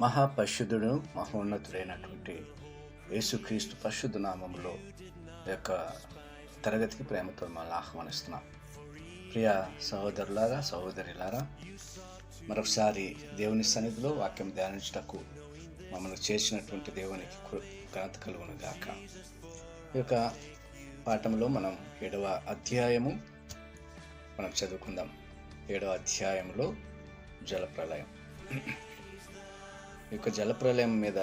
మహాపరిశుద్ధుడు మహోన్నతుడైనటువంటి యేసుక్రీస్తు పరిశుద్ధ నామంలో యొక్క తరగతికి ప్రేమతో మళ్ళీ ఆహ్వానిస్తున్నాం. ప్రియ సహోదరులారా సహోదరులారా మరొకసారి దేవుని సన్నిధిలో వాక్యం ధ్యానించటకు మమ్మల్ని చేసినటువంటి దేవునికి ఘనత కలుగును గాక. ఈ యొక్క పాఠంలో మనం ఏడవ అధ్యాయము మనం చదువుకుందాం. ఏడవ అధ్యాయంలో జలప్రలయం. యొక్క జలప్రలయం మీద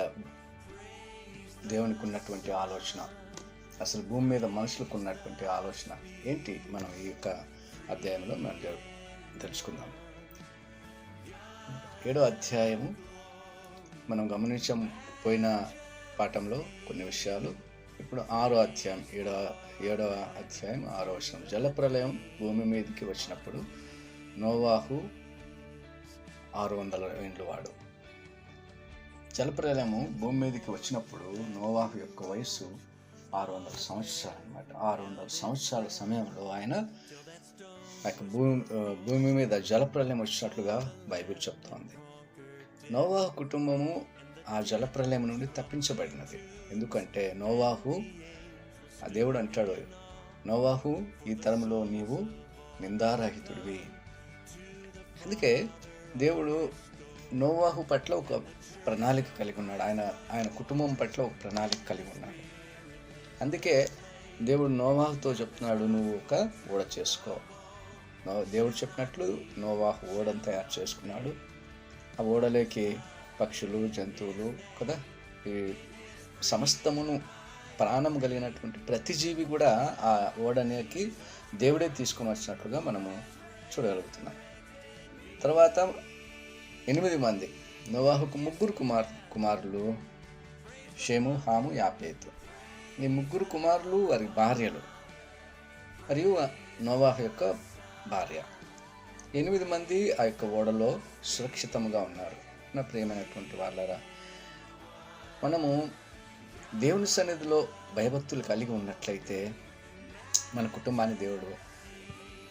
దేవునికి ఉన్నటువంటి ఆలోచన అసలు భూమి మీద మనుషులకు ఉన్నటువంటి ఆలోచన ఏంటి? మనం ఈ యొక్క అధ్యాయంలో మనం తెలుసుకుందాం. ఏడో అధ్యాయము మనం గమనించం పోయిన పాఠంలో కొన్ని విషయాలు. ఇప్పుడు ఆరో అధ్యాయం ఏడవ ఏడవ అధ్యాయం ఆరో వచనం. జలప్రలయం భూమి మీదకి వచ్చినప్పుడు నోవాహు ఆరు వందల ఏండ్లు వాడు. జలప్రలయము భూమి మీదకి వచ్చినప్పుడు నోవాహు యొక్క వయస్సు ఆరు వందల సంవత్సరాలు అనమాట ఆరు వందల సంవత్సరాల సమయంలో ఆయన ఆ యొక్క భూమి భూమి మీద జలప్రలయం వచ్చినట్లుగా బైబిల్ చెప్తోంది. నోవాహు కుటుంబము ఆ జలప్రలయం నుండి తప్పించబడినది. ఎందుకంటే నోవాహు ఆ దేవుడు అంటాడు నోవాహు ఈ తరంలో నీవు నిందారహితుడివి. అందుకే దేవుడు నోవాహు పట్ల ఒక ప్రణాళిక కలిగి ఉన్నాడు. ఆయన ఆయన కుటుంబం పట్ల ఒక ప్రణాళిక కలిగి ఉన్నాడు. అందుకే దేవుడు నోవాహుతో చెప్తున్నాడు నువ్వు ఒక ఓడ చేసుకో. దేవుడు చెప్పినట్లు నోవాహు ఓడను తయారు చేసుకున్నాడు. ఆ ఓడలోకి పక్షులు జంతువులు కదా ఈ సమస్తమును ప్రాణం కలిగినటువంటి ప్రతి జీవి కూడా ఆ ఓడనేకి దేవుడే తీసుకొని వచ్చినట్లుగా మనము చూడగలుగుతున్నాం. తర్వాత ఎనిమిది మంది నోవాహుకు ముగ్గురు కుమార్ కుమారులు షేము హాము యాపేతు. ఈ ముగ్గురు కుమారులు వారి భార్యలు మరియు నోవాహు యొక్క భార్య. ఎనిమిది మంది ఆ యొక్క ఓడలో సురక్షితంగా ఉన్నారు. నా ప్రియమైనటువంటి వాళ్ళరా మనము దేవుని సన్నిధిలో భయభక్తులు కలిగి ఉన్నట్లయితే మన కుటుంబాన్ని దేవుడు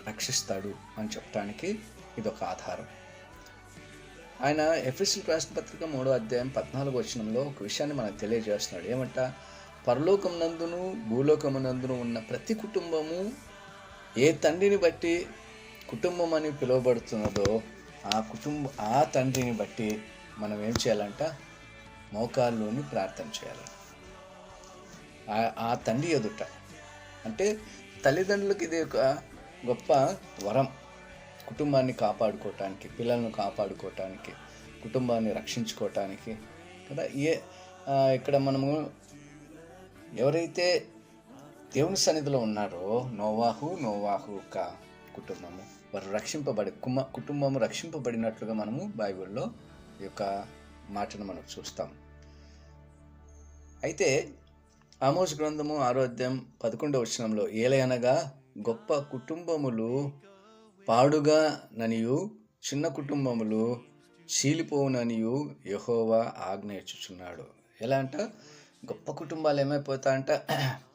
రక్షిస్తాడు అని చెప్పడానికి ఇది ఒక ఆధారం. ఆయన ఎఫ్ఎస్ఎల్ రాసిన పత్రిక మూడో అధ్యాయం పద్నాలుగు వచనంలో ఒక విషయాన్ని మనకు తెలియజేస్తున్నాడు. ఏమంట? పరలోకం నందును భూలోకము నందును ఉన్న ప్రతి కుటుంబము ఏ తండ్రిని బట్టి కుటుంబం అని పిలువబడుతున్నదో ఆ కుటుంబ ఆ తండ్రిని బట్టి మనం ఏం చేయాలంట? మోకాల్లోని ప్రార్థన చేయాలి. ఆ తండ్రి ఎదుట. అంటే తల్లిదండ్రులకు ఇది ఒక గొప్ప వరం. కుటుంబాన్ని కాపాడుకోవటానికి పిల్లలను కాపాడుకోవటానికి కుటుంబాన్ని రక్షించుకోవటానికి కదా? ఏ ఇక్కడ మనము ఎవరైతే దేవుని సన్నిధిలో ఉన్నారో నోవాహు నోవాహు ఒక కుటుంబము వారు రక్షింపబడి కుమ కుటుంబము రక్షింపబడినట్లుగా మనము బైబిల్లో ఈ యొక్క మాటను మనం చూస్తాం. అయితే ఆమోస్ గ్రంథము ఆరోగ్యం పదకొండవ వచనంలో ఏలయనగా గొప్ప కుటుంబములు పాడుగా ననియు చిన్న కుటుంబములు చీలిపోవుననియు యహోవా ఆజ్ఞయించుచున్నాడు ఎలా అంట? గొప్ప కుటుంబాలు ఏమైపోతాయంట?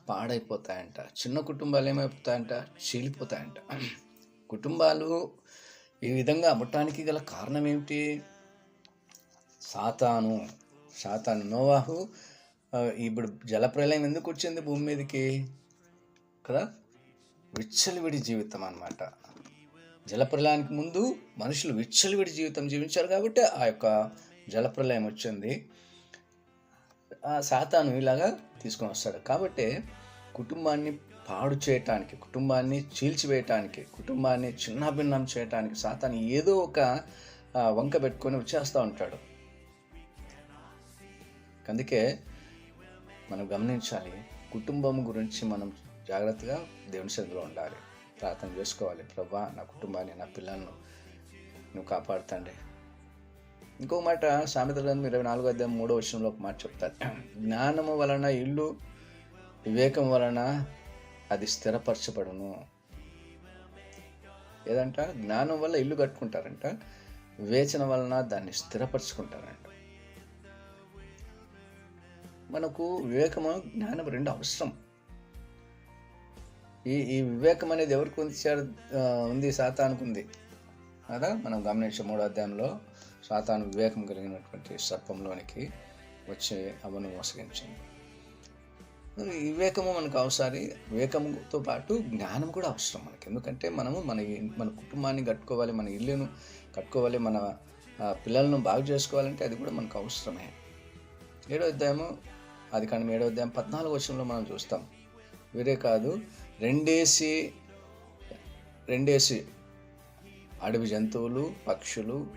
పాడైపోతాయంట. చిన్న కుటుంబాలు ఏమైపోతాయంట? చీలిపోతాయంట. కుటుంబాలు ఈ విధంగా అమ్మటానికి గల కారణం ఏమిటి? సాతాను. సాతాను నోవాహు ఇప్పుడు జలప్రలయం ఎందుకు వచ్చింది భూమి మీదకి? కదా? విచ్చలవిడి జీవితం అనమాట జలప్రలయానికి ముందు మనుషులు విచ్చలవిడి జీవితం జీవించారు కాబట్టి ఆ యొక్క జలప్రలయం వచ్చింది. ఆ సాతాను ఇలాగా తీసుకొని వస్తాడు. కాబట్టి కుటుంబాన్ని పాడు చేయటానికి కుటుంబాన్ని చీల్చివేయటానికి కుటుంబాన్ని చిన్నాభిన్నం చేయటానికి సాతాను ఏదో ఒక వంక పెట్టుకొని వచ్చేస్తూ ఉంటాడు. అందుకే మనం గమనించాలి కుటుంబం గురించి మనం జాగ్రత్తగా దేవుని సన్నిధిలో ఉండాలి. ప్రార్థన చేసుకోవాలి. ప్రభా నా కుటుంబాన్ని నా పిల్లలను నువ్వు కాపాడుతండి ఇంకో మాట సామెత గ్రంథం ఇరవై నాలుగో అధ్యాయం మూడో విషయంలో ఒక మాట చెప్తారు. జ్ఞానము వలన ఇల్లు వివేకం వలన అది స్థిరపరచబడును. ఏదంట? జ్ఞానం వల్ల ఇల్లు కట్టుకుంటారంట వివేచన వలన దాన్ని స్థిరపరచుకుంటారంట. మనకు వివేకము జ్ఞానం రెండు అవసరం. ఈ ఈ వివేకం అనేది ఎవరికి ఉంచారు ఉంది సాతానికి ఉంది. కదా? మనం గమనించే మూడో అధ్యాయంలో సాతాను వివేకం కలిగినటువంటి సర్పంలోనికి వచ్చి అవను మోసగించింది. వివేకము మనకు అవసరం. వివేకముతో పాటు జ్ఞానం కూడా అవసరం మనకి. ఎందుకంటే మనము మన మన కుటుంబాన్ని కట్టుకోవాలి మన ఇల్లును కట్టుకోవాలి మన పిల్లలను బాగు చేసుకోవాలంటే అది కూడా మనకు అవసరమే. ఏడో అధ్యాయము అది కానీ ఏడో అధ్యాయం పద్నాలుగు వర్షంలో మనం చూస్తాం. వేరే కాదు రెండేసి రెండేసి అడవి జంతువులు పక్షులు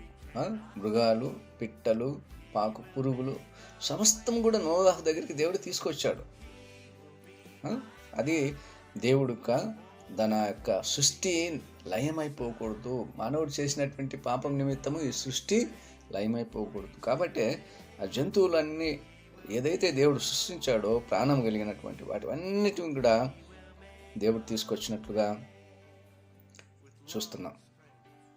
మృగాలు పిట్టలు పాకు పురుగులు సమస్తం కూడా నోవాహు దగ్గరికి దేవుడు తీసుకొచ్చాడు. అది దేవుడు యొక్క తన యొక్క సృష్టి లయమైపోకూడదు. మానవుడు చేసినటువంటి పాపం నిమిత్తము ఈ సృష్టి లయమైపోకూడదు. కాబట్టి ఆ జంతువులన్నీ ఏదైతే దేవుడు సృష్టించాడో ప్రాణం కలిగినటువంటి వాటివన్నిటిని కూడా దేవుడు తీసుకొచ్చినట్లుగా చూస్తున్నాం.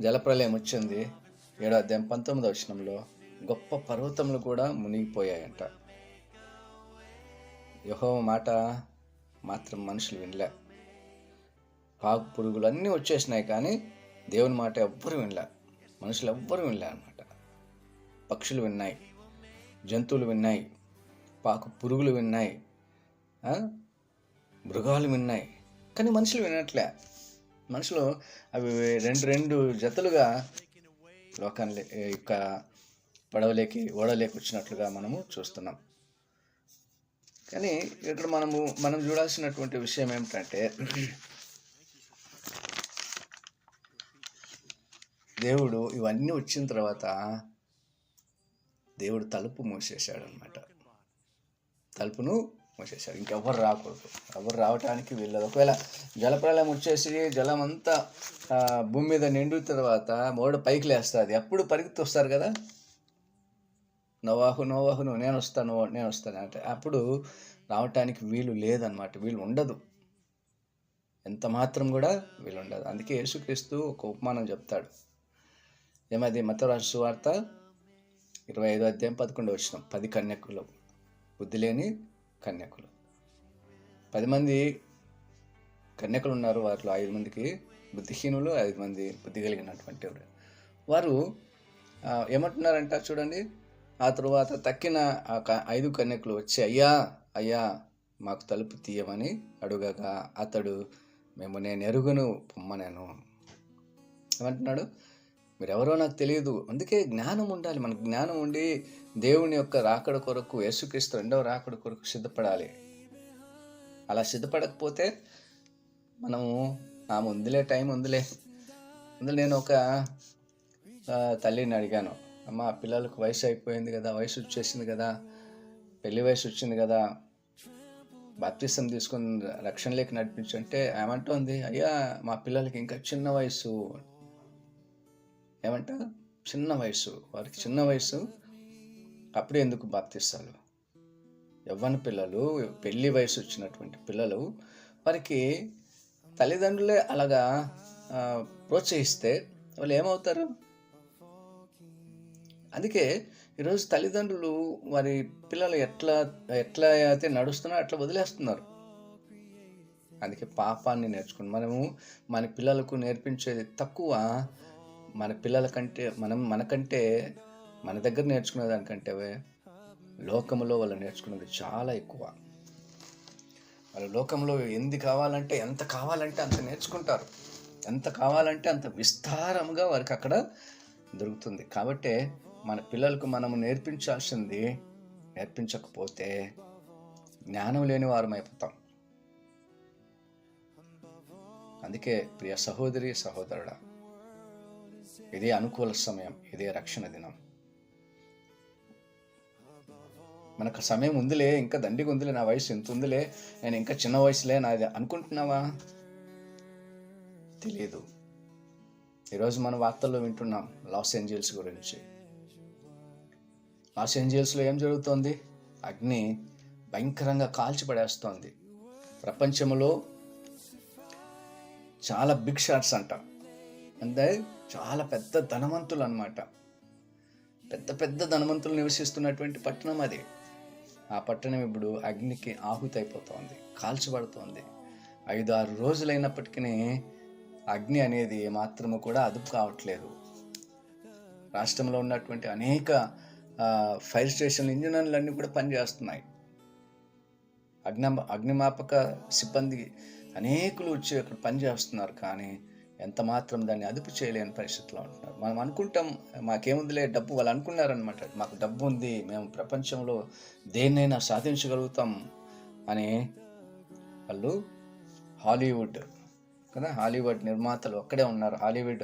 జలప్రలయం వచ్చింది. ఏడో అధ్యాయం పంతొమ్మిదో వచనంలో గొప్ప పర్వతములు కూడా మునిగిపోయాయంట. యహో మాట మాత్రం మనుషులు వినలే. పాకు పురుగులు అన్నీ వచ్చేసినాయి కానీ దేవుని మాట ఎవ్వరు వినలే. మనుషులు ఎవ్వరు వినలే అనమాట పక్షులు విన్నాయి. జంతువులు విన్నాయి. పాకు పురుగులు విన్నాయి. మృగాలు విన్నాయి. కానీ మనుషులు వినట్లే. మనుషులు అవి రెండు రెండు జతలుగా లోకాన్ని యొక్క పడవలేకి ఓడలేకి వచ్చినట్లుగా మనము చూస్తున్నాం. కానీ ఇక్కడ మనము మనం చూడాల్సినటువంటి విషయం ఏమిటంటే దేవుడు ఇవన్నీ వచ్చిన తర్వాత దేవుడు తలుపు మూసేశాడు అనమాట తలుపును మూసేశారు ఇంకెవ్వరు రాకూడదు. ఎవరు రావటానికి వీళ్ళదు ఒకవేళ జలప్రలయం వచ్చేసి జలం అంతా భూమి మీద నిండిన తర్వాత మోడ పైకి లేస్తుంది. అప్పుడు పరిగెత్తి వస్తారు కదా? నోవాహు నోవాహును నేను వస్తాను నేను వస్తాను అంటే అప్పుడు రావటానికి వీలు లేదనమాట వీలు ఉండదు. ఎంత మాత్రం కూడా వీలు ఉండదు. అందుకే యేసుక్రీస్తు ఒక ఉపమానం చెప్తాడు. ఏమది? మతరాజు సువార్త ఇరవై ఐదో అధ్యాయం పదకొండు వచ్చిన పది కన్యకులు. బుద్ధి లేని కన్యకులు. పది మంది కన్యకులు ఉన్నారు వారిలో ఐదు మందికి బుద్ధిహీనులు ఐదు మంది బుద్ధి కలిగినటువంటి వారు. వారు ఏమంటున్నారంట చూడండి ఆ తరువాత తక్కిన ఆ క- ఐదు కన్యకులు వచ్చి అయ్యా అయ్యా మాకు తలుపు తీయమని అడుగగా అతడు మేము నేను ఎరుగును పొమ్మనేను. ఏమంటున్నాడు? మీరెవరో నాకు తెలియదు అందుకే జ్ఞానం ఉండాలి. మనకు జ్ఞానం ఉండి దేవుని యొక్క రాకడ కొరకు యేసుక్రీస్తు రెండవ రాకడ కొరకు సిద్ధపడాలి. అలా సిద్ధపడకపోతే మనము ఆ ముందులే టైం ఉందిలే. అందులో నేను ఒక తల్లిని అడిగాను. అమ్మ పిల్లలకు వయసు అయిపోయింది కదా వయసు వచ్చేసింది కదా పెళ్ళి వయసు వచ్చింది కదా బాప్తిసం తీసుకుని రక్షణలోకి నడిపించంటే ఏమంటోంది అయ్యా మా పిల్లలకి ఇంకా చిన్న వయసు ఏమంట? చిన్న వయసు వారికి చిన్న వయసు అప్పుడే ఎందుకు బాప్తిస్తారు యవ్వన పిల్లలు పెళ్ళి వయసు వచ్చినటువంటి పిల్లలు వారికి తల్లిదండ్రులే అలాగా ప్రోత్సహిస్తే వాళ్ళు ఏమవుతారు? అందుకే ఈరోజు తల్లిదండ్రులు వారి పిల్లలు ఎట్లా ఎట్లా అయితే నడుస్తున్నారో అట్లా వదిలేస్తున్నారు. అందుకే పాపాన్ని నేర్చుకుని మనము మన పిల్లలకు నేర్పించేది తక్కువ మన పిల్లల కంటే మనం మనకంటే మన దగ్గర నేర్చుకునే దానికంటే లోకంలో వాళ్ళు నేర్చుకున్నది చాలా ఎక్కువ. వాళ్ళు లోకంలో ఎంది కావాలంటే ఎంత కావాలంటే అంత నేర్చుకుంటారు. ఎంత కావాలంటే అంత విస్తారంగా వారికి అక్కడ దొరుకుతుంది. కాబట్టి మన పిల్లలకు మనము నేర్పించాల్సింది నేర్పించకపోతే జ్ఞానం లేని వారం అయిపోతాం. అందుకే ప్రియ సహోదరి సహోదరుడా ఇదే అనుకూల సమయం ఇదే రక్షణ దినం. మనకు సమయం ఉందిలే ఇంకా దండిగా ఉందిలే నా వయసు ఎంత ఉందిలే నేను ఇంకా చిన్న వయసులే నాది అనుకుంటున్నావా? తెలియదు ఈరోజు మనం వార్తల్లో వింటున్నాం లాస్ ఏంజల్స్ గురించి. లాస్ ఏంజల్స్లో ఏం జరుగుతోంది? అగ్ని భయంకరంగా కాల్చిపడేస్తోంది. ప్రపంచంలో చాలా బిగ్ షాట్స్ అంట. అంటే చాలా పెద్ద ధనవంతులు అన్నమాట పెద్ద పెద్ద ధనవంతులు నివసిస్తున్నటువంటి పట్టణం అది. ఆ పట్టణం ఇప్పుడు అగ్నికి ఆహుతి అయిపోతుంది కాల్చబడుతోంది. ఐదు ఆరు రోజులైనప్పటికీ అగ్ని అనేది మాత్రము కూడా అదుపు కావట్లేదు. రాష్ట్రంలో ఉన్నటువంటి అనేక ఫైర్ స్టేషన్ ఇంజనీర్లన్నీ కూడా పనిచేస్తున్నాయి. అగ్ని అగ్నిమాపక సిబ్బంది అనేకులు వచ్చి అక్కడ పనిచేస్తున్నారు. కానీ ఎంత మాత్రం దాన్ని అదుపు చేయలేని పరిస్థితిలో ఉంటున్నారు. మనం అనుకుంటాం మాకేముందిలే డబ్బు వాళ్ళు అనుకున్నారనమాట మాకు డబ్బు ఉంది మేము ప్రపంచంలో దేన్నైనా సాధించగలుగుతాం అని వాళ్ళు హాలీవుడ్ కదా? హాలీవుడ్ నిర్మాతలు అక్కడే ఉన్నారు. హాలీవుడ్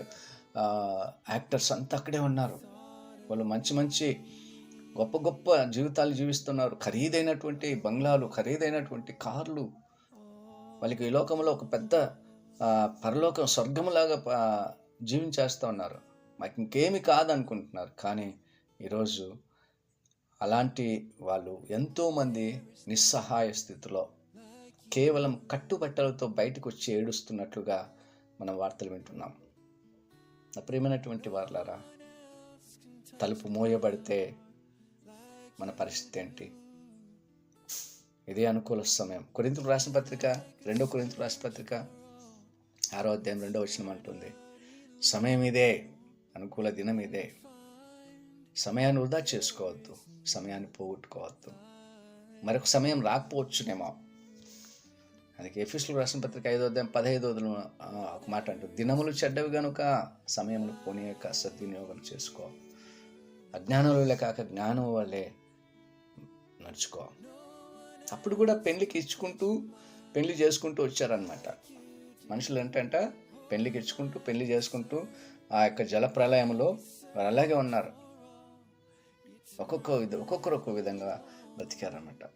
యాక్టర్స్ అంతా అక్కడే ఉన్నారు. వాళ్ళు మంచి మంచి గొప్ప గొప్ప జీవితాలు జీవిస్తున్నారు. ఖరీదైనటువంటి బంగ్లాలు ఖరీదైనటువంటి కార్లు. వాళ్ళకి ఈ లోకంలో ఒక పెద్ద పరలోకం స్వర్గంలాగా జీవించేస్తూ ఉన్నారు. మాకు ఇంకేమి కాదనుకుంటున్నారు. కానీ ఈరోజు అలాంటి వాళ్ళు ఎంతోమంది నిస్సహాయ స్థితిలో కేవలం కట్టుబట్టలతో బయటకు వచ్చి ఏడుస్తున్నట్లుగా మనం వార్తలు వింటున్నాం. నా ప్రియమైనటువంటి వార్లారా తలుపు మోయబడితే మన పరిస్థితి ఏంటి? ఇదే అనుకూల సమయం. కొరింతలు రాసిన పత్రిక రెండో కొరింతలు రాసిన పత్రిక ఆరో అధ్యాయం రెండో వచనం అంటుంది. సమయం ఇదే అనుకూల దినం ఇదే. సమయాన్ని వృధా చేసుకోవద్దు సమయాన్ని పోగొట్టుకోవద్దు. మరొక సమయం రాకపోవచ్చునేమో. అందుకే ఎఫీసులు రాసిన పత్రిక ఐదో అధ్యాయం పదహైదో ఒక మాట అంటుంది. దినములు చెడ్డవి గనుక సమయములు యొక్క సద్వినియోగం చేసుకో. అజ్ఞానంలో కాక జ్ఞానం వల్లే నడుచుకో. అప్పుడు కూడా పెళ్ళికి ఇచ్చుకుంటూ పెళ్ళి చేసుకుంటూ వచ్చారనమాట మనుషులు ఏంటంట పెళ్ళి గెచ్చుకుంటూ పెళ్ళి చేసుకుంటూ ఆ యొక్క జల ప్రళయంలో వారు అలాగే ఉన్నారు. ఒక్కొక్క విధ ఒక్కొక్కరు ఒక్కొక్క విధంగా బతికారన్నమాట.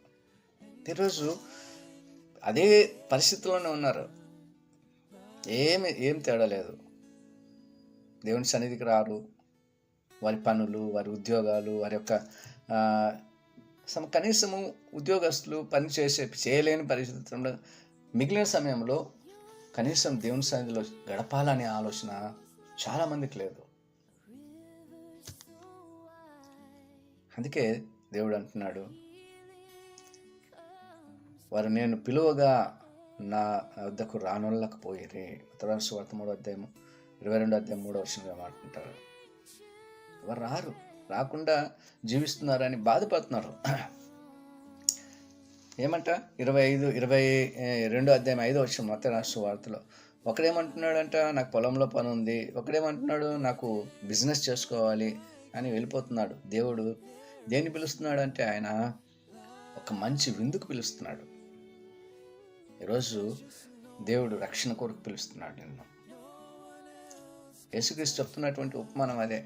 ఈరోజు అదే పరిస్థితుల్లోనే ఉన్నారు. ఏమి ఏం తేడా లేదు. దేవుని సన్నిధికి రారు. వారి పనులు వారి ఉద్యోగాలు వారి యొక్క సమ కనీసము ఉద్యోగస్తులు పని చేసే చేయలేని పరిస్థితుల్లో మిగిలిన సమయంలో కనీసం దేవుని సన్నిధిలో గడపాలనే ఆలోచన చాలామందికి లేదు. అందుకే దేవుడు అంటున్నాడు వారు నేను పిలువగా నా వద్దకు రానొల్లకపోయిరి. ఉత్తరాంశ వార్త మూడో అధ్యాయం ఇరవై రెండో అధ్యాయం మూడో వర్షంగా మాట్లాడుకుంటారు వారు రారు రాకుండా జీవిస్తున్నారని బాధపడుతున్నారు. ఏమంట? ఇరవై ఐదు ఇరవై రెండు అధ్యాయం ఐదో వచ్చిన మత రాష్ట్ర వార్తలో. ఒకడేమంటున్నాడంట? నాకు పొలంలో పని ఉంది ఒకడేమంటున్నాడు? నాకు బిజినెస్ చేసుకోవాలి అని వెళ్ళిపోతున్నాడు. దేవుడు దేన్ని పిలుస్తున్నాడు అంటే ఆయన ఒక మంచి విందుకు పిలుస్తున్నాడు. ఈరోజు దేవుడు రక్షణ కొరకు పిలుస్తున్నాడు నిన్ను. యేసుక్రీస్తు చెప్తున్నటువంటి ఉపమానం అదే.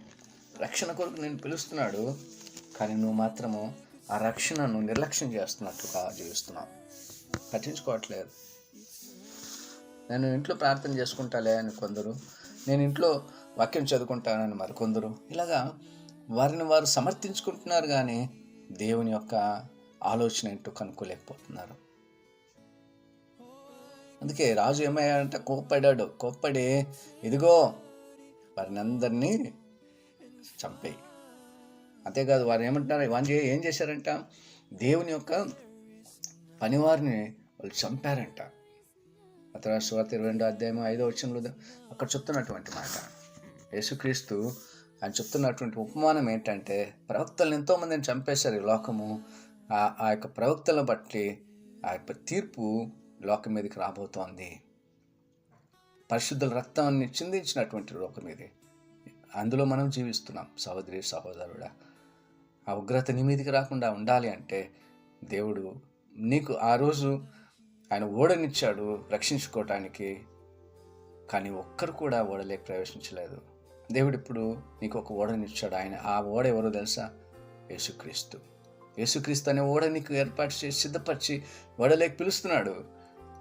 రక్షణ కొరకు నేను పిలుస్తున్నాడు కానీ నువ్వు మాత్రము ఆ రక్షణను నిర్లక్ష్యం చేస్తున్నట్టుగా జీవిస్తున్నాం. పట్టించుకోవట్లేదు. నేను ఇంట్లో ప్రార్థన చేసుకుంటాలే అని కొందరు నేను ఇంట్లో వాక్యం చదువుకుంటానని మరికొందరు ఇలాగా వారిని వారు సమర్థించుకుంటున్నారు కానీ దేవుని యొక్క ఆలోచన ఏంటో కనుక్కోలేకపోతున్నారు. అందుకే రాజు ఏమయ్యాడంటే కోప్పడాడు కోప్పడి ఇదిగో వారిని అందరినీ చంపేయి. అంతేకాదు వారు ఏమంటున్నారు? వారు ఏం చేశారంట? దేవుని యొక్క పనివారిని వాళ్ళు చంపారంట. అతను సువార్త ఇరవై రెండో అధ్యాయం ఐదో వచనంలో అక్కడ చెప్తున్నటువంటి మాట. యేసుక్రీస్తు ఆయన చెప్తున్నటువంటి ఉపమానం ఏంటంటే ప్రవక్తలను ఎంతోమందిని చంపేశారు ఈ లోకము. ఆ ఆ యొక్క ప్రవక్తలను బట్టి ఆ యొక్క తీర్పు లోకం మీదకి రాబోతోంది. పరిశుద్ధుల రక్తాన్ని చిందించినటువంటి లోకం ఇది. అందులో మనం జీవిస్తున్నాం సహోదరి సహోదరుడా. ఆ ఉగ్రత నీ మీదకి రాకుండా ఉండాలి అంటే దేవుడు నీకు ఆ రోజు ఆయన ఓడనిచ్చాడు రక్షించుకోవటానికి కానీ ఒక్కరు కూడా ఓడలేక ప్రవేశించలేదు. దేవుడు ఇప్పుడు నీకు ఒక ఓడనిచ్చాడు. ఆయన ఆ ఓడ ఎవరో తెలుసా? యేసుక్రీస్తు. యేసుక్రీస్తు అనే ఓడ నీకు ఏర్పాటు చేసి సిద్ధపరిచి ఓడలేక పిలుస్తున్నాడు.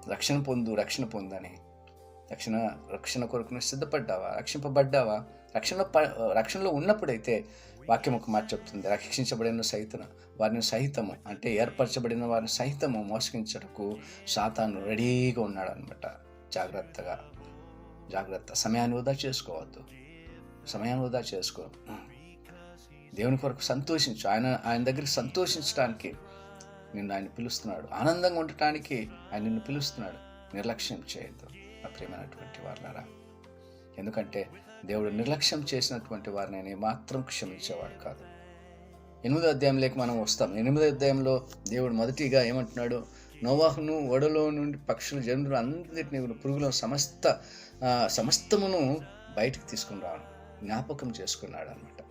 రక్షణ పొందు రక్షణ పొందని. రక్షణ రక్షణ కొరకు నువ్వు సిద్ధపడ్డావా? రక్షింపబడ్డావా? రక్షణ ప- రక్షణలో ఉన్నప్పుడైతే వాక్యం ఒక మాట చెప్తుంది రక్షించబడిన సైతం వారిని సహితము అంటే ఏర్పరచబడిన వారిని సహితము మోసగించటకు సాతాను రెడీగా ఉన్నాడు అనమాట జాగ్రత్తగా జాగ్రత్త. సమయాన్ని వృధా చేసుకోవద్దు. సమయాన్ని వృధా చేసుకో. దేవుని కొరకు సంతోషించు. ఆయన ఆయన దగ్గరికి సంతోషించడానికి నిన్ను ఆయన పిలుస్తున్నాడు. ఆనందంగా ఉండటానికి ఆయన నిన్ను పిలుస్తున్నాడు. నిర్లక్ష్యం చేయొద్దు. నా ప్రియమైనటువంటి వాళ్ళారా ఎందుకంటే దేవుడు నిర్లక్ష్యం చేసినటువంటి వారిని ఆయన మాత్రం క్షమించేవాడు కాదు. ఎనిమిదో అధ్యాయంలోకి మనం వస్తాం. ఎనిమిదో అధ్యాయంలో దేవుడు మొదటిగా ఏమంటున్నాడు? నోవాహును ఓడలో నుండి పక్షులు జంతువులు అందరినీ పురుగుల సమస్త సమస్తమును బయటకు తీసుకుని రావడం జ్ఞాపకం చేసుకున్నాడు అనమాట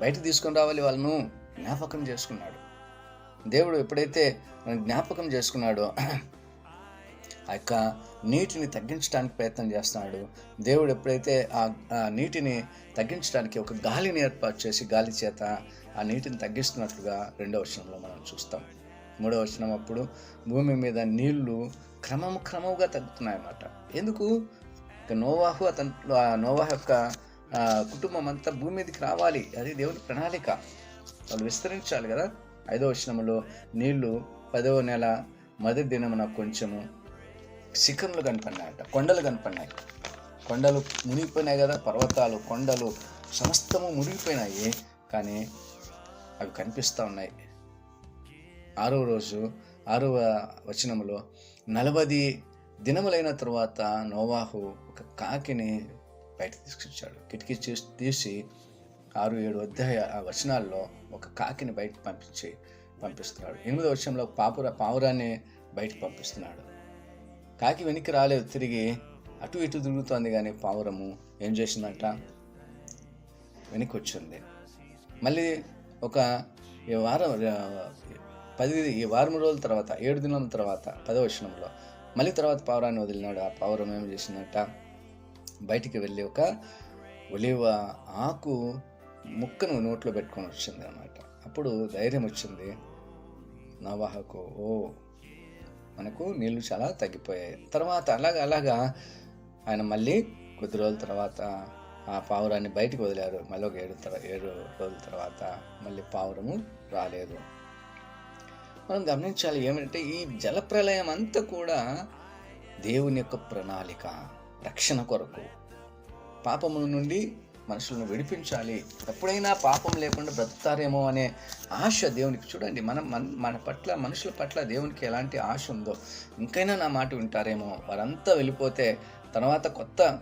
బయటకు తీసుకొని రావాలి వాళ్ళను జ్ఞాపకం చేసుకున్నాడు. దేవుడు ఎప్పుడైతే జ్ఞాపకం చేసుకున్నాడో ఆ యొక్క నీటిని తగ్గించడానికి ప్రయత్నం చేస్తున్నాడు. దేవుడు ఎప్పుడైతే ఆ నీటిని తగ్గించడానికి ఒక గాలిని ఏర్పాటు చేసి గాలి చేత ఆ నీటిని తగ్గిస్తున్నట్లుగా రెండవ వచనంలో మనం చూస్తాం. మూడవ వచనం అప్పుడు భూమి మీద నీళ్ళు క్రమము క్రమముగా తగ్గుతున్నాయి అన్నమాట ఎందుకు నోవాహు అతను ఆ నోవాహు యొక్క కుటుంబం అంతా భూమి మీదకి రావాలి. అది దేవుని ప్రణాళిక. వాళ్ళు విస్తరించాలి కదా. ఐదవ వచనంలో నీళ్ళు పదవ నెల మొదటి దినమున కొంచెము శిఖరులు కనపడినాయట కొండలు కనపడినాయి. కొండలు మునిగిపోయినాయి కదా పర్వతాలు కొండలు సమస్తము మునిగిపోయినాయి. కానీ అవి కనిపిస్తూ ఉన్నాయి. ఆరవ రోజు ఆరవ వచనములో నలభై దినములైన తరువాత నోవాహు ఒక కాకిని బయట తీసుకొచ్చాడు. కిటికీ చూసి తీసి ఆరు ఏడు అధ్యాయ వచనాల్లో ఒక కాకిని బయట పంపించి పంపిస్తున్నాడు. ఎనిమిదో వచనంలో పాపుర పావురాన్ని బయట పంపిస్తున్నాడు. కాకి వెనక్కి రాలేదు తిరిగి అటు ఇటు తిరుగుతోంది కానీ పావురము ఏం చేసిందంట? వెనక్కి వచ్చింది మళ్ళీ ఒక ఈ వారం పది ఈ వారం రోజుల తర్వాత ఏడు దినాల తర్వాత పదవచనంలో మళ్ళీ తర్వాత పావురాన్ని వదిలినాడు. ఆ పావురం ఏం చేసిందంట? బయటికి వెళ్ళి ఒక ఒలివ ఆకు ముక్కను నోట్లో పెట్టుకొని వచ్చింది అనమాట అప్పుడు ధైర్యం వచ్చింది. నవాహకు ఓ మనకు నీళ్ళు చాలా తగ్గిపోయాయి. తర్వాత అలాగా అలాగా ఆయన మళ్ళీ కొద్ది రోజుల తర్వాత ఆ పావురాన్ని బయటకు వదిలారు. మళ్ళీ ఒక ఏడు తర్వాత ఏడు రోజుల తర్వాత మళ్ళీ పావురము రాలేదు. మనం గమనించాలి ఏమంటే ఈ జలప్రలయం అంతా కూడా దేవుని యొక్క ప్రణాళిక రక్షణ కొరకు. పాపముల నుండి మనుషులను విడిపించాలి. ఎప్పుడైనా పాపం లేకుండా బ్రతుకుతారేమో అనే ఆశ దేవునికి. చూడండి మనం మన మన పట్ల మనుషుల పట్ల దేవునికి ఎలాంటి ఆశ ఉందో ఇంకైనా నా మాట వింటారేమో. వారంతా వెళ్ళిపోతే తర్వాత కొత్త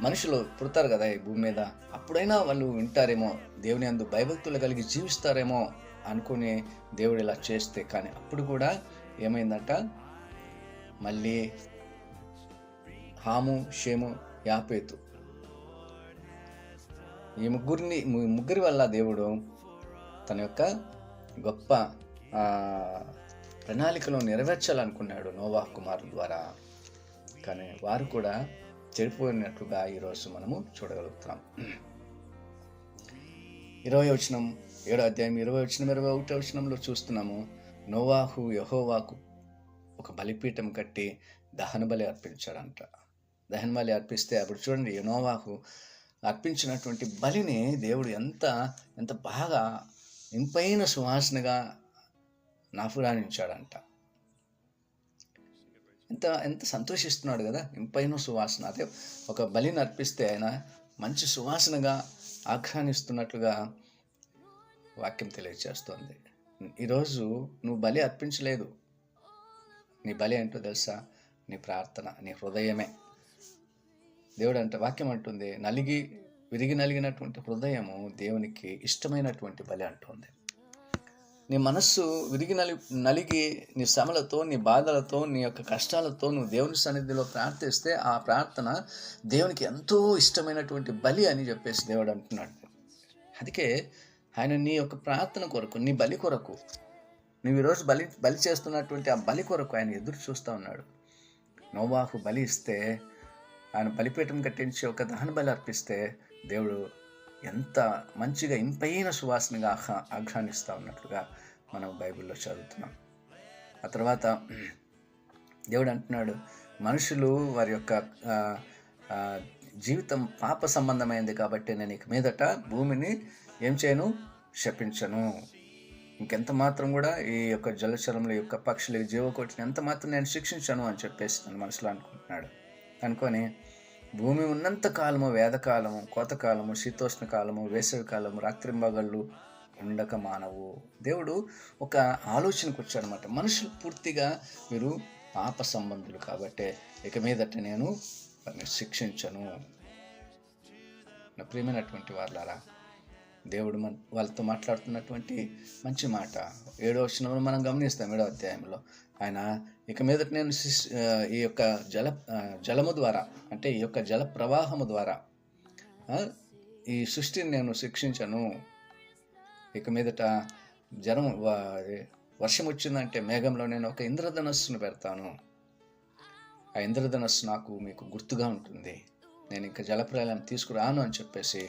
మనుషులు పుడతారు కదా ఈ భూమి మీద. అప్పుడైనా వాళ్ళు వింటారేమో దేవుని అందు భయభక్తులు కలిగి జీవిస్తారేమో అనుకుని దేవుడు ఇలా చేస్తే. కానీ అప్పుడు కూడా ఏమైందంట? మళ్ళీ హాము షేము యాపేతు. ఈ ముగ్గురిని ముగ్గురి వల్ల దేవుడు తన యొక్క గొప్ప ప్రణాళికలో ప్రణాళికను నెరవేర్చాలనుకున్నాడు నోవా కుమారుల ద్వారా. కానీ వారు కూడా చెడిపోయినట్లుగా ఈరోజు మనము చూడగలుగుతున్నాం. ఇరవై వచనం ఏడో అధ్యాయం ఇరవై వచనం ఇరవై ఒకటో వచనంలో చూస్తున్నాము. నోవాహు యహోవాకు ఒక బలిపీఠం కట్టి దహన బలి అర్పించాడంట. దహన బలి అర్పిస్తే అప్పుడు చూడండి నోవాహు అర్పించినటువంటి బలిని దేవుడు ఎంత ఎంత బాగా ఇంపైన సువాసనగా నాఫురాణించాడంట. ఎంత ఎంత సంతోషిస్తున్నాడు కదా ఇంపైన సువాసన. అదే ఒక బలిని అర్పిస్తే ఆయన మంచి సువాసనగా ఆఘ్రానిస్తున్నట్లుగా వాక్యం తెలియజేస్తోంది ఈరోజు నువ్వు బలి అర్పించలేదు. నీ బలి ఏంటో తెలుసా? నీ ప్రార్థన నీ హృదయమే. దేవుడు అంట వాక్యం అంటుంది నలిగి విరిగి నలిగినటువంటి హృదయము దేవునికి ఇష్టమైనటువంటి బలి అంటుంది. నీ మనస్సు విరిగి నలి నలిగి నీ శ్రమలతో నీ బాధలతో నీ యొక్క కష్టాలతో నువ్వు దేవుని సన్నిధిలో ప్రార్థిస్తే ఆ ప్రార్థన దేవునికి ఎంతో ఇష్టమైనటువంటి బలి అని చెప్పేసి దేవుడు అంటున్నాడు. అందుకే ఆయన నీ యొక్క ప్రార్థన కొరకు నీ బలి కొరకు నువ్వు ఈరోజు బలి బలి చేస్తున్నటువంటి ఆ బలి కొరకు ఆయన ఎదురు చూస్తూ ఉన్నాడు. నోవాహు బలి ఇస్తే ఆయన బలిపీఠం కట్టించి ఒక దహన బలి అర్పిస్తే దేవుడు ఎంత మంచిగా ఇంపైన సువాసనగా ఆహ్వా ఆఘ్రానిస్తూ ఉన్నట్లుగా మనం బైబిల్లో చదువుతున్నాం. ఆ తర్వాత దేవుడు అంటున్నాడు మనుషులు వారి యొక్క జీవితం పాప సంబంధమైంది కాబట్టి నేను ఇక మీదట భూమిని ఏం చేయను శపించను. ఇంకెంత మాత్రం కూడా ఈ యొక్క జలచరముల యొక్క పక్షులు జీవకోటిని ఎంత మాత్రం నేను శిక్షించను అని చెప్పేసి తన మనసులో అనుకుంటున్నాడు. అనుకొని భూమి ఉన్నంత కాలము వేదకాలము కోతకాలము శీతోష్ణ కాలము వేసవి కాలము రాత్రింబగళ్ళు ఉండక మానవు. దేవుడు ఒక ఆలోచనకు వచ్చాడనమాట మనుషులు పూర్తిగా వీరు పాప సంబంధులు కాబట్టి ఇక మీదట నేను వారిని శిక్షించను. నా ప్రియమైనటువంటి వాళ్ళారా దేవుడు మన వాళ్ళతో మాట్లాడుతున్నటువంటి మంచి మాట. ఏడో వచ్చినప్పుడు మనం గమనిస్తాం ఏడో అధ్యాయంలో. ఆయన ఇక మీదట నేను ఈ యొక్క జల జలము ద్వారా అంటే ఈ యొక్క జల ప్రవాహము ద్వారా ఈ సృష్టిని నేను శిక్షించను. ఇక మీదట జనం వర్షం వచ్చిందంటే మేఘంలో నేను ఒక ఇంద్రధనస్సును పెడతాను. ఆ ఇంద్రధనస్సు నాకు మీకు గుర్తుగా ఉంటుంది. నేను ఇంకా జలప్రలయం తీసుకురాను అని చెప్పేసి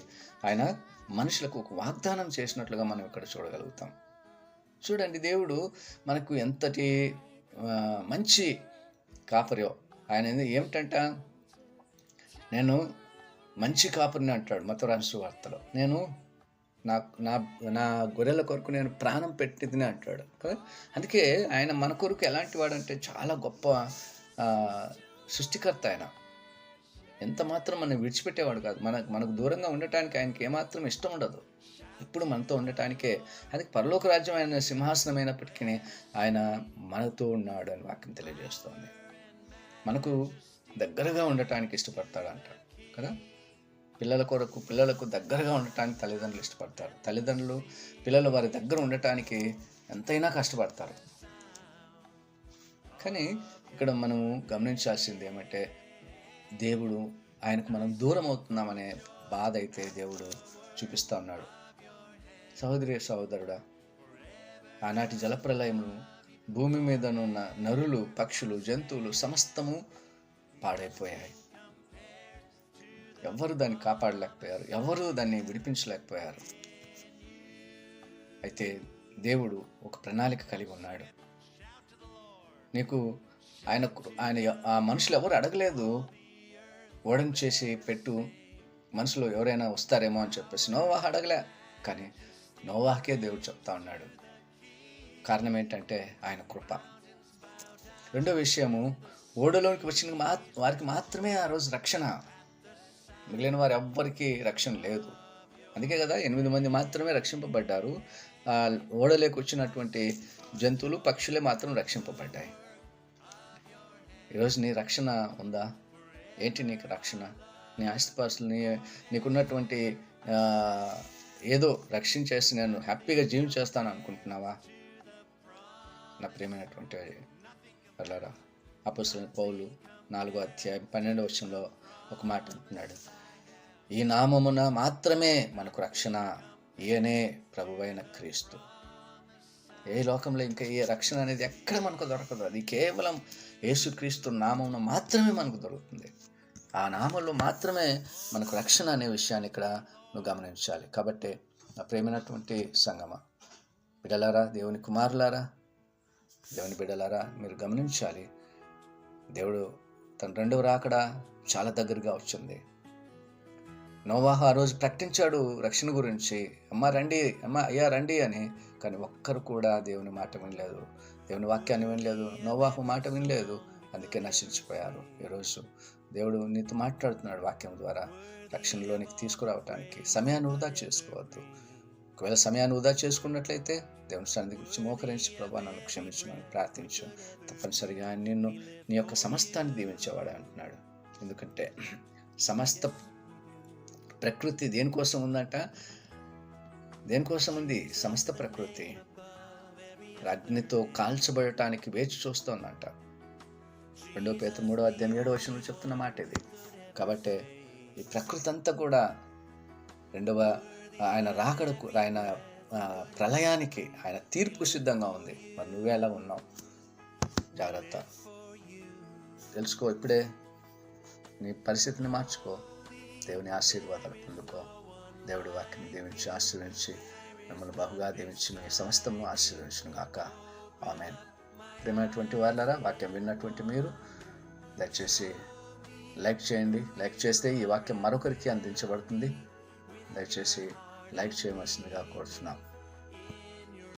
ఆయన మనుషులకు ఒక వాగ్దానం చేసినట్లుగా మనం ఇక్కడ చూడగలుగుతాం. చూడండి దేవుడు మనకు ఎంతటి మంచి కాపరియో ఆయన ఏమిటంట? నేను మంచి కాపరిని అంటాడు మతరాజు వార్తలో. నేను నా నా నా గొర్రెల కొరకు నేను ప్రాణం పెట్టింది అంటాడు. అందుకే ఆయన మన కొరకు ఎలాంటి వాడంటే చాలా గొప్ప సృష్టికర్త ఆయన. ఎంత మాత్రం మనం విడిచిపెట్టేవాడు కాదు. మన మనకు దూరంగా ఉండటానికి ఆయనకి ఏమాత్రం ఇష్టం ఉండదు. ఎప్పుడు మనతో ఉండటానికే ఆయనకి పరలోక రాజ్యం ఆయన అయినప్పటికీ ఆయన మనతో ఉన్నాడు అని వాక్యం తెలియజేస్తోంది. మనకు దగ్గరగా ఉండటానికి ఇష్టపడతాడు అంటాడు కదా? పిల్లల కొరకు పిల్లలకు దగ్గరగా ఉండటానికి తల్లిదండ్రులు ఇష్టపడతారు. తల్లిదండ్రులు పిల్లలు వారి దగ్గర ఉండటానికి ఎంతైనా కష్టపడతారు. కానీ ఇక్కడ మనము గమనించాల్సింది ఏమంటే దేవుడు ఆయనకు మనం దూరం అవుతున్నామనే బాధ అయితే దేవుడు చూపిస్తూ ఉన్నాడు. సహోదరి సహోదరుడా ఆనాటి జలప్రలయము భూమి మీదనున్న నరులు పక్షులు జంతువులు సమస్తము పాడైపోయాయి. ఎవరు దాన్ని కాపాడలేకపోయారు? ఎవరు దాన్ని విడిపించలేకపోయారు? అయితే దేవుడు ఒక ప్రణాళిక కలిగి ఉన్నాడు. నీకు ఆయన ఆయన ఆ మనుషులు ఎవరు అడగలేదు? ఓడం చేసి పెట్టు మనసులో ఎవరైనా వస్తారేమో అని చెప్పేసి నోవాహ అడగలే. కానీ నోవాహకే దేవుడు చెప్తా ఉన్నాడు. కారణం ఏంటంటే ఆయన కృప. రెండో విషయము ఓడలోనికి వచ్చిన మా వారికి మాత్రమే ఆ రోజు రక్షణ. మిగిలిన వారు ఎవ్వరికీ రక్షణ లేదు. అందుకే కదా ఎనిమిది మంది మాత్రమే రక్షింపబడ్డారు. ఆ ఓడలోకి వచ్చినటువంటి జంతువులు పక్షులే మాత్రం రక్షింపబడ్డాయి. ఈరోజు నీ రక్షణ ఉందా? ఏంటి నీకు రక్షణ? నీ ఆస్తిపాస్తులు నీ నీకున్నటువంటి ఏదో రక్షించేసి నేను హ్యాపీగా జీవించేస్తాను అనుకుంటున్నావా? నా ప్రియమైనటువంటి వాళ్ళారా అపసర పౌలు నాలుగో అధ్యాయం పన్నెండు వర్షంలో ఒక మాట అంటున్నాడు. ఈ నామమున మాత్రమే మనకు రక్షణ ఈయనే ప్రభువైన క్రీస్తు. ఏ లోకంలో ఇంకా ఏ రక్షణ అనేది ఎక్కడ మనకు దొరకదు. అది కేవలం యేసుక్రీస్తు నామమును మాత్రమే మనకు దొరుకుతుంది. ఆ నామంలో మాత్రమే మనకు రక్షణ అనే విషయాన్ని ఇక్కడ నువ్వు గమనించాలి. కాబట్టి నా ప్రేమైనటువంటి సంగమ బిడలారా దేవుని కుమారులారా దేవుని బిడలారా మీరు గమనించాలి దేవుడు తన రెండవ రాకడా చాలా దగ్గరగా వచ్చింది. నోవాహ ఆ రోజు ప్రకటించాడు రక్షణ గురించి. అమ్మ రండి అమ్మ అయ్యా రండి అని. కానీ ఒక్కరు కూడా దేవుని మాట వినలేదు. దేవుని వాక్యాన్ని వినలేదు. నోవాహు మాట వినలేదు. అందుకే నశించిపోయారు ఈరోజు. దేవుడు నీతో మాట్లాడుతున్నాడు వాక్యం ద్వారా. రక్షణలోనికి తీసుకురావటానికి సమయాన్ని వృధా చేసుకోవద్దు. ఒకవేళ సమయాన్ని వృధా చేసుకున్నట్లయితే దేవుని సన్నిధి గురించి మోకరించి ప్రభా నన్ను క్షమించమని ప్రార్థించు. తప్పనిసరిగా నిన్ను నీ యొక్క సమస్తాన్ని దీవించేవాడు అంటున్నాడు. ఎందుకంటే సమస్త ప్రకృతి దేనికోసం ఉందంట? దేనికోసం ఉంది? సమస్త ప్రకృతి. అగ్నితో కాల్చబడటానికి వేచి చూస్తోందంట. రెండో పేత మూడో అధ్యాయం ఏడో వర్షంలో చెప్తున్న మాట ఇది. కాబట్టి ఈ ప్రకృతి అంతా కూడా రెండవ ఆయన రాకడకు ఆయన ప్రళయానికి ఆయన తీర్పు సిద్ధంగా ఉంది. మరి నువ్వే ఎలా ఉన్నావు? జాగ్రత్త. తెలుసుకో ఇప్పుడే. నీ పరిస్థితిని మార్చుకో. దేవుని ఆశీర్వాదాలు పొందుకో. దేవుడి వాక్యం దీవించి ఆశీర్వించి మిమ్మల్ని బహుగా దీవించి మీ సమస్తము ఆశీర్వించను గాక. ఆమె ప్రేమైనటువంటి వాళ్ళరా వాక్యం విన్నటువంటి మీరు దయచేసి లైక్ చేయండి. లైక్ చేస్తే ఈ వాక్యం మరొకరికి అందించబడుతుంది. దయచేసి లైక్ చేయవలసిందిగా కోరుతున్నాం